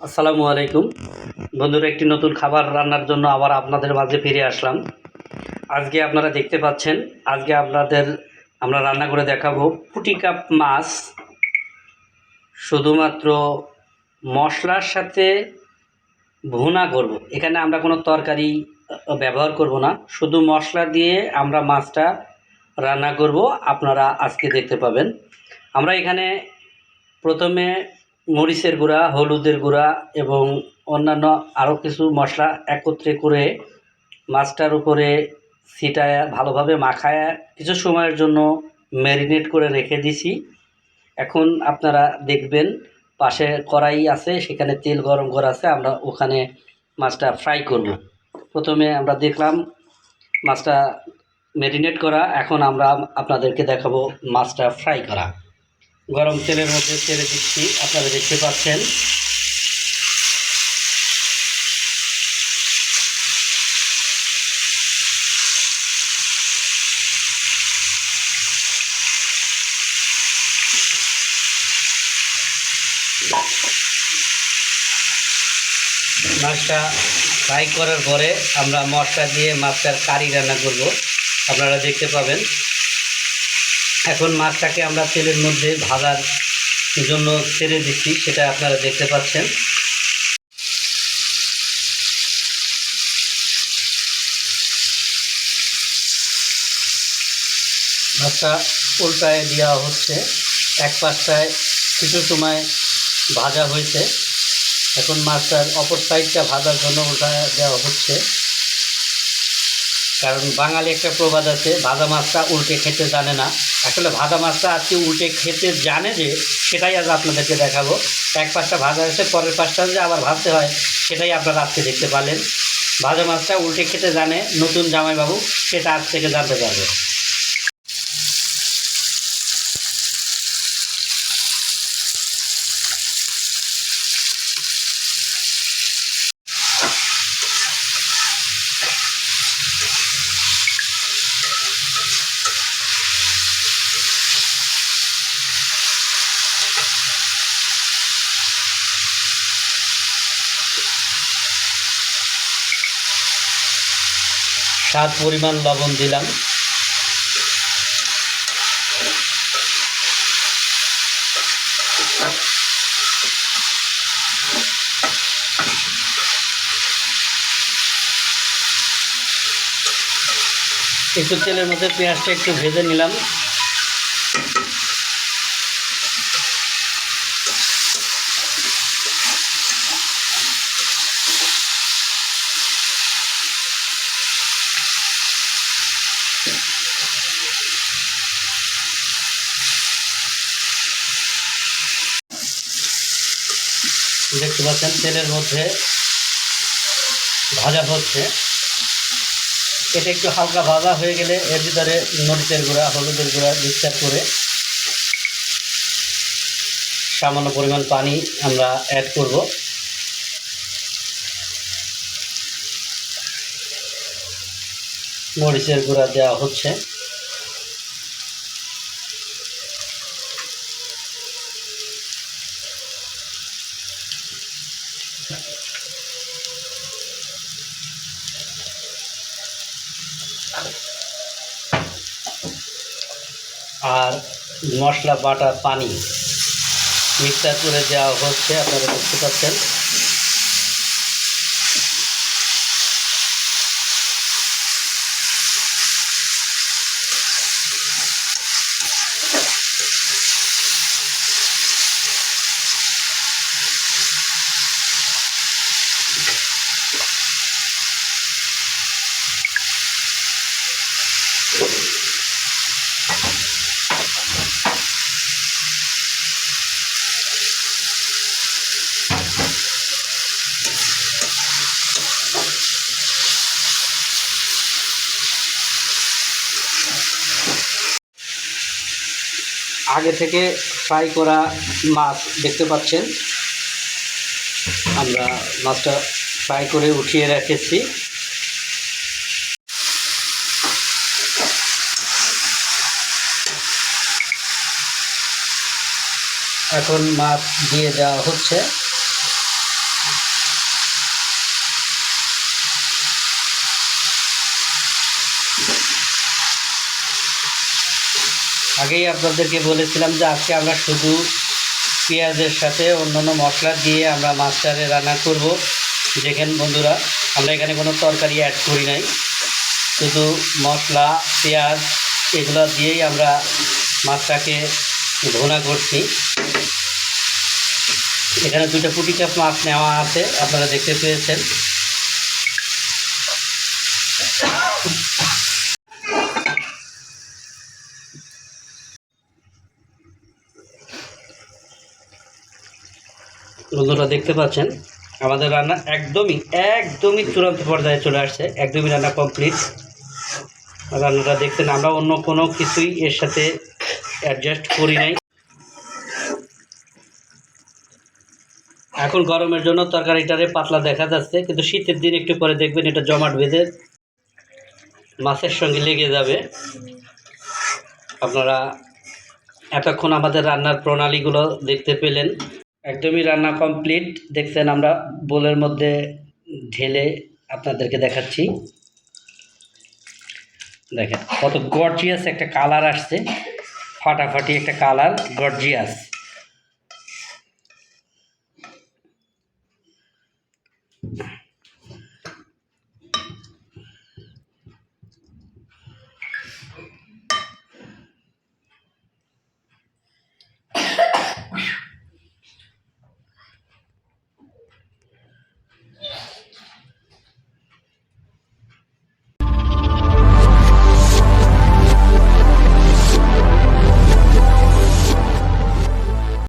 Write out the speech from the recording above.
আসসালামু আলাইকুম। বন্ধুরা, একটি নতুন খাবার রান্নার জন্য আবার আপনাদের মাঝে ফিরে আসলাম। আজকে আপনারা দেখতে পাচ্ছেন, আজকে আপনাদের আমরা রান্না করে দেখাবো পুটি কাপ মাছ। শুধুমাত্র মশলার সাথে ভুনা করব। এখানে আমরা কোনো তরকারি ব্যবহার করব না। শুধু মশলা দিয়ে আমরা মাছটা রান্না করব। আপনারা আজকে দেখতে পাবেন। আমরা এখানে প্রথমে মরিচের গুঁড়া, হলুদের গুঁড়া এবং অন্যান্য আরও কিছু মশলা একত্রে করে মাছটার উপরে ছিটায় ভালোভাবে মাখায় কিছু সময়ের জন্য ম্যারিনেট করে রেখে দিছি। এখন আপনারা দেখবেন পাশে কড়াই আছে, সেখানে তেল গরম করা আছে, আমরা ওখানে মাছটা ফ্রাই করব। প্রথমে আমরা দেখলাম মাছটা ম্যারিনেট করা, এখন আমরা আপনাদেরকে দেখাবো মাছটা ফ্রাই করা। গরম তেলের মধ্যে ছেড়ে দিচ্ছি। আপনারা দেখতে পাচ্ছেন। মাছটা ফ্রাই করার পরে আমরা মশলা দিয়ে মাছটার কারি রান্না করব। আপনারা দেখতে পাবেন। এখন মাছটাকে আমরা তেলের মধ্যে ভাজার জন্য ছেড়ে দিচ্ছি, সেটা আপনারা দেখতে পাচ্ছেন। মাছটা উল্টায় দেওয়া হচ্ছে, এক পাশটায় কিছু সময় ভাজা হয়েছে। এখন মাছটার অপর সাইডটা ভাজার জন্য উল্টায় দেওয়া হচ্ছে। কারণ বাঙালি একটা প্রবাদ আছে, ভাজা মাছটা উল্টে খেতে জানে না। আসলে ভাজা মাছটা আজকে উল্টে খেতে জানে যে, সেটাই আজ আপনাদেরকে দেখাবো। এক পাশটা ভাজা হয়েছে, পরের পাশটা যে আবার ভাজতে হয়, সেটাই আপনারা আজকে দেখতে পারলেন। ভাজা মাছটা উল্টে খেতে জানে নতুন জামাইবাবু, সেটা আজ থেকে জানতে পারবে স্বাদ পরিমাণ লবণ দিলাম। একটু তেলের মধ্যে পেঁয়াজটা একটু ভেজে নিলাম। দেখতে পাচ্ছেন, তেলের মধ্যে ভাজা হচ্ছে। এটা একটু হালকা ভাজা হয়ে গেলে এর ভিতরে মরিচের গুঁড়া, হলুদের গুঁড়া মিক্সচার করে সামান্য পরিমাণ পানি আমরা অ্যাড করব। মরিচের গুঁড়া দেওয়া হচ্ছে। আর মশলা বাটা পানি। মিক্সার করে দেওয়া হচ্ছে আপনারা দেখতে পাচ্ছেন। আগে থেকে ফ্রাই করা মাছ দেখতে পাচ্ছেন। আমরা মাছটা ফ্রাই করে উঠিয়ে রেখেছি। এখন মাছ দিয়ে দেওয়া হচ্ছে। আগেই আপনাদেরকে বলেছিলাম যে আজকে আমরা শুধু পেঁয়াজের সাথে অন্যান্য মশলা দিয়ে আমরা মাছটারে রান্না করব। দেখেন বন্ধুরা, আমরা এখানে কোনো তরকারি অ্যাড করি নাই। শুধু মশলা, পেঁয়াজ এগুলো দিয়েই আমরা মাছটাকে ভোনা করছি। এখানে দুটো পুটি চাপ মাছ নেওয়া আছে, আপনারা দেখতে পেয়েছেন। বন্ধুরা দেখতে পাচ্ছেন, আমাদের রান্না একদমই একদমই চূড়ান্ত পর্যায়ে চলে আসছে, একদমই রান্না কমপ্লিট রান্নাটা দেখছেন আমরা অন্য কোনো কিছুই এর সাথে অ্যাডজাস্ট করি নাই। এখন গরমের জন্য তরকারিটারে পাতলা দেখা যাচ্ছে, কিন্তু শীতের দিন একটু পরে দেখবেন এটা জমাট বেঁধে মাছের সঙ্গে লেগে যাবে। আপনারা এতক্ষণ আমাদের রান্নার প্রণালীগুলো দেখতে পেলেন। একদমই রান্না কমপ্লিট দেখছেন আমরা বোলের মধ্যে ঢেলে আপনাদেরকে দেখাচ্ছি। দেখেন, কত গর্জিয়াস একটা কালার আসছে। ফাটাফাটি একটা কালার গর্জিয়াস